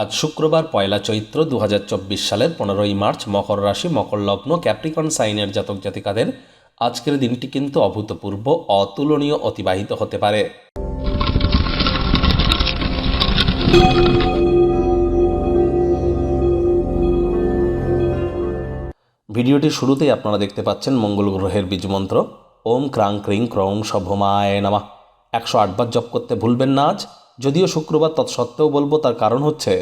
আজ শুক্রবার পয়লা চৈত্র দু হাজার চব্বিশ সালের পনেরোই মার্চ মকর রাশি, মকর লগ্ন, ক্যাপ্রিকন সাইনের জাতক জাতিকাদের আজকের দিনটি কিন্তু অভূতপূর্ব, অতুলনীয়, অতিবাহিত হতে পারে। ভিডিওটির শুরুতেই আপনারা দেখতে পাচ্ছেন মঙ্গল গ্রহের বীজমন্ত্র ওম ক্রাং ক্রিং ক্রৌং সভমায় নামা। একশো আটবার জপ করতে ভুলবেন না আজ। যদিও শুক্রবার তৎসত্ত্বেও বলব তার কারণ হচ্ছে,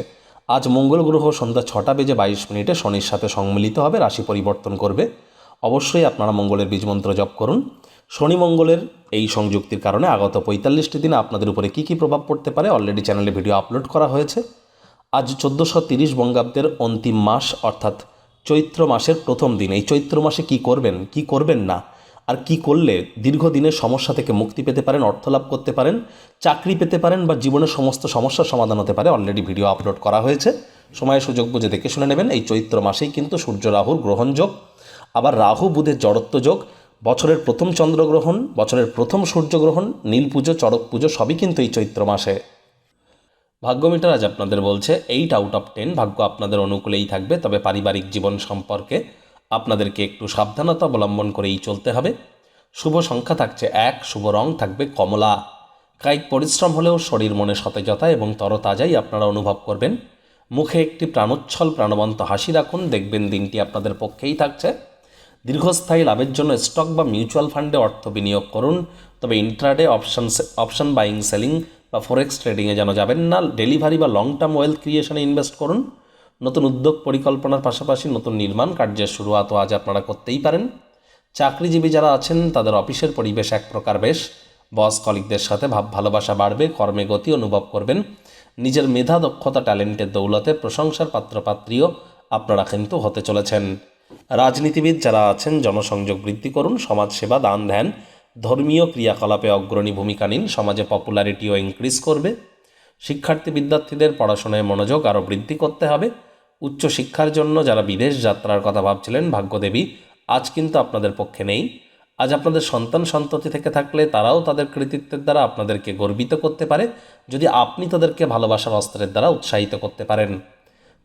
আজ মঙ্গল গ্রহ সন্ধ্যা ছটা বেজে বাইশ মিনিটে শনির সাথে সম্মিলিত হবে, রাশি পরিবর্তন করবে। অবশ্যই আপনারা মঙ্গলের বীজমন্ত্র জপ করুন। শনি মঙ্গলের এই সংযুক্তির কারণে আগত পঁয়তাল্লিশটি দিনে আপনাদের উপরে কী কী প্রভাব পড়তে পারে অলরেডি চ্যানেলে ভিডিও আপলোড করা হয়েছে। আজ চোদ্দোশো তিরিশ বঙ্গাব্দের অন্তিম মাস, অর্থাৎ চৈত্র মাসের প্রথম দিন। এই চৈত্র মাসে কি করবেন কি করবেন না? আর কি করলে দীর্ঘদিনের সমস্যা থেকে মুক্তি পেতে পারেন অর্থ লাভ করতে পারেন, চাকরি পেতে পারেন বা জীবনের সমস্ত সমস্যার সমাধান হতে পারে অলরেডি ভিডিও আপলোড করা হয়েছে। সময় সুযোগ বুঝে দেখে শুনে নেবেন, এই চৈত্র মাসেই কিন্তু সূর্য রাহুর গ্রহণ যোগ, আবার রাহু বুধের জড়ত্ব যোগ, বছরের প্রথম চন্দ্রগ্রহণ বছরের প্রথম সূর্যগ্রহণ নীল পুজো, চড়ক পুজো সবই কিন্তু এই চৈত্র মাসে। ভাগ্য মিটার আজ আপনাদের বলছে এইট আউট অফ টেন ভাগ্য আপনাদের অনুকূলেই থাকবে, তবে পারিবারিক জীবন সম্পর্কে আপনাদেরকে একটু সাবধানতা অবলম্বন করেই চলতে হবে। শুভ সংখ্যা থাকছে এক, শুভ রং থাকবে কমলা। কায়িক পরিশ্রম হলেও শরীর মনে সতেজতা এবং তরতাজাই আপনারা অনুভব করবেন। মুখে একটি প্রাণোচ্ছল, প্রাণবন্ত হাসি রাখুন, দেখবেন দিনটি আপনাদের পক্ষেই থাকছে। দীর্ঘস্থায়ী লাভের জন্য স্টক বা মিউচুয়াল ফান্ডে অর্থ বিনিয়োগ করুন। তবে intraday option option buying, selling বা ফরেক্স ট্রেডিংয়ে যেন যাবেন না। ডেলিভারি বা লং টার্ম ওয়েলথ ক্রিয়েশনে ইনভেস্ট করুন। নতুন উদ্যোগ পরিকল্পনার পাশাপাশি নতুন নির্মাণ কার্যের শুরুয়াতও আজ আপনারা করতেই পারেন। চাকরিজীবী যারা আছেন, তাদের অফিসের পরিবেশ এক প্রকার বেশ। বস কলিকদের সাথে ভাব ভালোবাসা বাড়বে, কর্মে গতি অনুভব করবেন। নিজের মেধা, দক্ষতা, ট্যালেন্টের দৌলতে প্রশংসার পাত্রপাত্রীও আপনারা কিন্তু হতে চলেছেন। রাজনীতিবিদ যারা আছেন, জনসংযোগ বৃদ্ধি করুন, সমাজসেবা দান ধ্যান ধর্মীয় ক্রিয়াকলাপে অগ্রণী ভূমিকা নিন, সমাজে পপুলারিটিও ইনক্রিজ করবে। শিক্ষার্থী বিদ্যার্থীদের পড়াশোনায় মনোযোগ আরও বৃদ্ধি করতে হবে। উচ্চ শিক্ষার জন্য যারা বিদেশ যাত্রার কথা ভাবছিলেন, ভাগ্যদেবী, আজ কিন্তু আপনাদের পক্ষে নেই। আজ আপনাদের সন্তান সন্ততি থেকে থাকলে তারাও তাদের কৃতিত্বের দ্বারা আপনাদেরকে গর্বিত করতে পারে, যদি আপনি তাদেরকে ভালোবাসার অস্ত্রের দ্বারা উৎসাহিত করতে পারেন।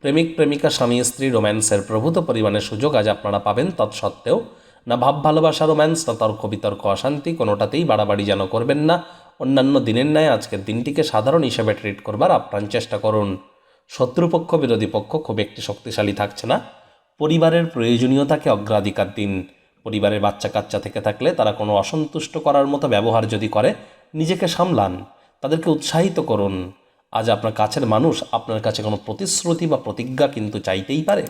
প্রেমিক, প্রেমিকা, স্বামী, স্ত্রী, রোম্যান্সের প্রভূত পরিমাণে সুযোগ আজ আপনারা পাবেন তৎসত্ত্বেও। না ভাব, ভালোবাসা, রোম্যান্স, না তর্ক, বিতর্ক, অশান্তি কোনোটাতেই বাড়াবাড়ি যেন করবেন না। অন্যান্য দিনের ন্যায় আজকের দিনটিকে সাধারণ হিসেবে ট্রিট করবার আপ্রাণ চেষ্টা করুন। শত্রুপক্ষ, বিরোধী পক্ষ খুব একটি শক্তিশালী থাকছে না। পরিবারের প্রয়োজনীয়তাকে অগ্রাধিকার দিন। পরিবারের বাচ্চা কাচ্চা থেকে থাকলে তারা কোনো অসন্তুষ্ট করার মতো ব্যবহার যদি করে, নিজেকে সামলান, তাদেরকে উৎসাহিত করুন। আজ আপনার কাছের মানুষ আপনার কাছে কোনো প্রতিশ্রুতি বা প্রতিজ্ঞা কিন্তু চাইতেই পারে।